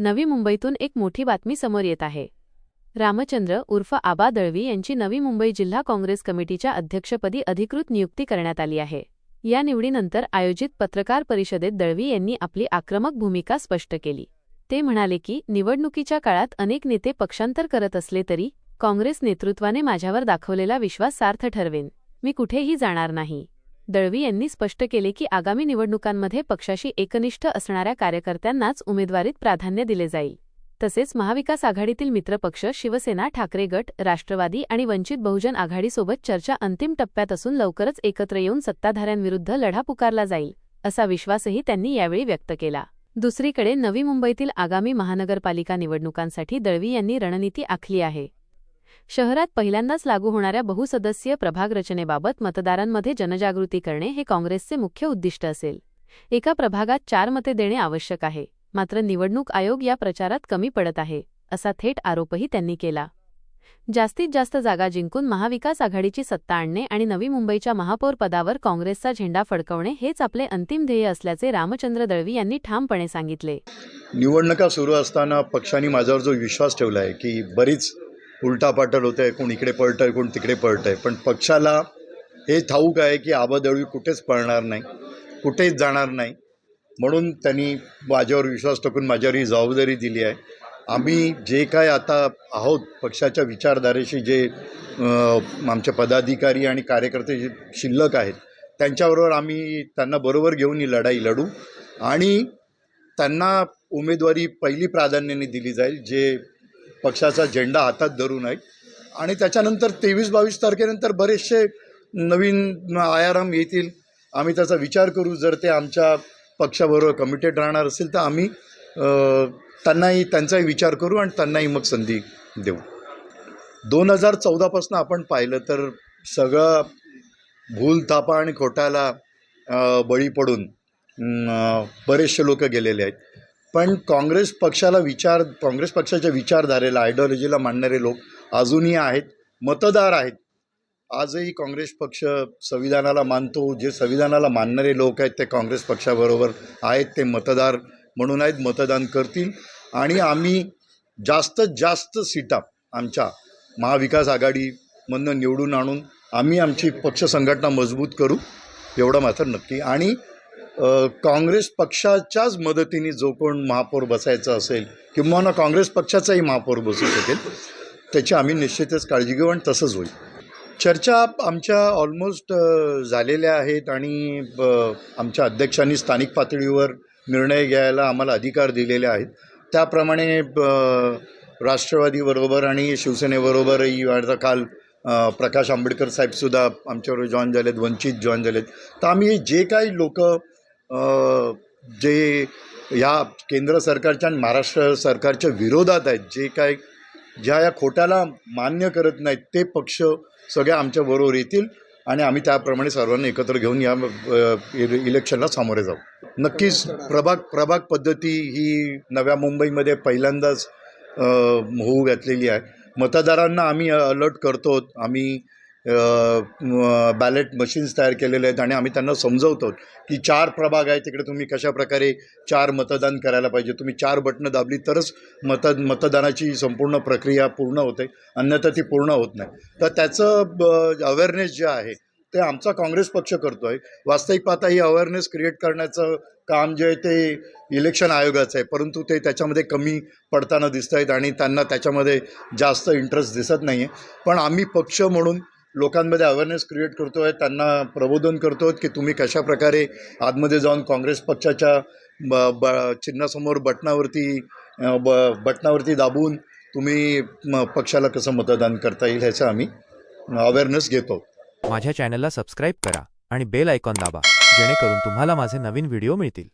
नवी मुंबईतून एक मोठी बातमी समोर येत आहे. रामचंद्र उर्फ आबा दळवी यांची नवी मुंबई जिल्हा काँग्रेस कमिटीच्या अध्यक्षपदी अधिकृत नियुक्ती करण्यात आली आहे. या निवडीनंतर आयोजित पत्रकार परिषदेत दळवी यांनी आपली आक्रमक भूमिका स्पष्ट केली. ते म्हणाले की निवडणुकीच्या काळात अनेक नेते पक्षांतर करत असले तरी काँग्रेस नेतृत्वाने माझ्यावर दाखवलेला विश्वास सार्थ ठरवेन. मी कुठेही जाणार नाही. दळवी यांनी स्पष्ट केले की आगामी निवडणुकांमध्ये पक्षाशी एकनिष्ठ असणाऱ्या कार्यकर्त्यांनाच उमेदवारीत प्राधान्य दिले जाईल. तसेच महाविकास आघाडीतील मित्रपक्ष शिवसेना ठाकरे गट राष्ट्रवादी आणि वंचित बहुजन आघाडीसोबत चर्चा अंतिम टप्प्यात असून लवकरच एकत्र येऊन सत्ताधाऱ्यांविरुद्ध लढा पुकारला जाईल असा विश्वासही त्यांनी यावेळी व्यक्त केला. दुसरीकडे नवी मुंबईतील आगामी महानगरपालिका निवडणुकांसाठी दळवी यांनी रणनीती आखली आहे. शहरात पहिल्यांदाच लागू होणाऱ्या बहुसदस्यीय प्रभाग रचनेबाबत मतदारांमध्ये जनजागृती करणे हे काँग्रेसचे मुख्य उद्दिष्ट असेल. एका प्रभागात चार मते देणे आवश्यक आहे. मात्र निवडणूक आयोग या प्रचारात कमी पडत आहे असा थेट आरोपही त्यांनी केला. जास्तीत जास्त जागा जिंकून महाविकास आघाडीची सत्ता आणणे आणि नवी मुंबईच्या महापौर पदावर काँग्रेसचा झेंडा फडकवणे हेच आपले अंतिम ध्येय असल्याचे रामचंद्र दळवी यांनी ठामपणे सांगितले. निवडणुका सुरू असताना पक्षाने माझ्यावर जो विश्वास ठेवला आहे की बरीच उलटापाटल होत आहे कोण इकडे पळतं आहे कोण तिकडे पळतं आहे पण पक्षाला हे ठाऊक आहे की आबादळवी कुठेच पळणार नाही कुठेच जाणार नाही. म्हणून त्यांनी माझ्यावर विश्वास टाकून माझ्यावर ही जबाबदारी दिली आहे. आम्ही जे काय आता आहोत पक्षाच्या विचारधारेशी जे आमचे पदाधिकारी आणि कार्यकर्ते जे शिल्लक आहेत त्यांच्याबरोबर आम्ही त्यांना बरोबर घेऊन ही लढाई लढू आणि त्यांना उमेदवारी पहिली प्राधान्याने दिली जाईल जे पक्षाचा झेंडा हातात धरून आहे आणि त्याच्यानंतर तेवीस बावीस तारखेनंतर बरेचसे नवीन आयाराम येतील. आम्ही त्याचा विचार करू. जर ते आमच्या पक्षाबरोबर कमिटेड राहणार असेल तर आम्ही त्यांनाही त्यांचाही विचार करू आणि त्यांनाही मग संधी देऊ. दोन हजार चौदापासून आपण पाहिलं तर सगळं भूल थापा आणि खोटाला बळी पडून बरेचसे लोक गेलेले आहेत. पण काँग्रेस पक्षाला विचार काँग्रेस पक्षाच्या विचारधारेला आयडिओलॉजीला मानणारे लोक अजूनही आहेत मतदार आहेत. आजही काँग्रेस पक्ष संविधानाला मानतो. जे संविधानाला मानणारे लोक आहेत ते काँग्रेस पक्षाबरोबर आहेत ते मतदार म्हणून आहेत मतदान करतील. आणि आम्ही जास्तीत जास्त सीटा आमच्या महाविकास आघाडीमधनं निवडून आणून आम्ही आमची पक्ष संघटना मजबूत करू एवढं मात्र नक्की. आणि काँग्रेस पक्षाच्याच मदतीने जो कोण महापौर बसायचा असेल किंवा ना काँग्रेस पक्षाचाही महापौर बसू शकेल त्याची आम्ही निश्चितच काळजी घेऊ आणि तसंच होईल. चर्चा आमच्या ऑलमोस्ट झालेल्या आहेत आणि आमच्या अध्यक्षांनी स्थानिक पातळीवर निर्णय घ्यायला आम्हाला अधिकार दिलेले आहेत. त्याप्रमाणे राष्ट्रवादीबरोबर आणि शिवसेनेबरोबरही आता काल प्रकाश आंबेडकर साहेबसुद्धा आमच्याबरोबर जॉईन झालेत वंचित जॉईन झालेत. तर आम्ही जे काही लोक जे ह्या केंद्र सरकारच्या आणि महाराष्ट्र सरकारच्या विरोधात आहेत जे काय ज्या या खोट्याला मान्य करत नाहीत ते पक्ष सगळे आमच्याबरोबर येतील आणि आम्ही त्याप्रमाणे सर्वांना एकत्र घेऊन या इलेक्शनला सामोरे जाऊ. नक्कीच प्रभाग प्रभाग पद्धती ही नव्या मुंबईमध्ये पहिल्यांदाच होऊ घातलेली आहे. मतदारांना आम्ही अलर्ट करतो आम्ही बॅलेट मशीन्स तयार केलेले आहेत आणि आम्ही त्यांना समजवतो की चार प्रभाग आहे तिकडे तुम्ही कशा प्रकारे चार मतदान करायला पाहिजे? तुम्ही चार बटणं दाबली तरच मत मतदानाची संपूर्ण प्रक्रिया पूर्ण होते. अन्यथा ती पूर्ण होत नाही. तर त्याचं अवेअरनेस जे आहे ते आमचा काँग्रेस पक्ष करतो आहे वास्तविक पाहता ही अवेअरनेस क्रिएट करण्याचं काम जे आहे ते इलेक्शन आयोगाचं आहे. परंतु ते त्याच्यामध्ये कमी पडताना दिसत आहेत आणि त्यांना त्याच्यामध्ये जास्त इंटरेस्ट दिसत नाही आहे पण आम्ही पक्ष म्हणून लोकांमध्ये अवेअरनेस क्रिएट करतो आहे त्यांना प्रबोधन करतो की तुम्ही कशा प्रकारे आतमध्ये जाऊन काँग्रेस पक्षाच्या ब ब चिन्हासमोर बटनावरती ब बटनावरती दाबून तुम्ही म पक्षाला कसं मतदान करता येईल ह्याचं आम्ही अवेअरनेस घेतो. माझ्या चॅनलला सबस्क्राईब करा आणि बेल आयकॉन दाबा जेणेकरून तुम्हाला माझे नवीन व्हिडिओ मिळतील.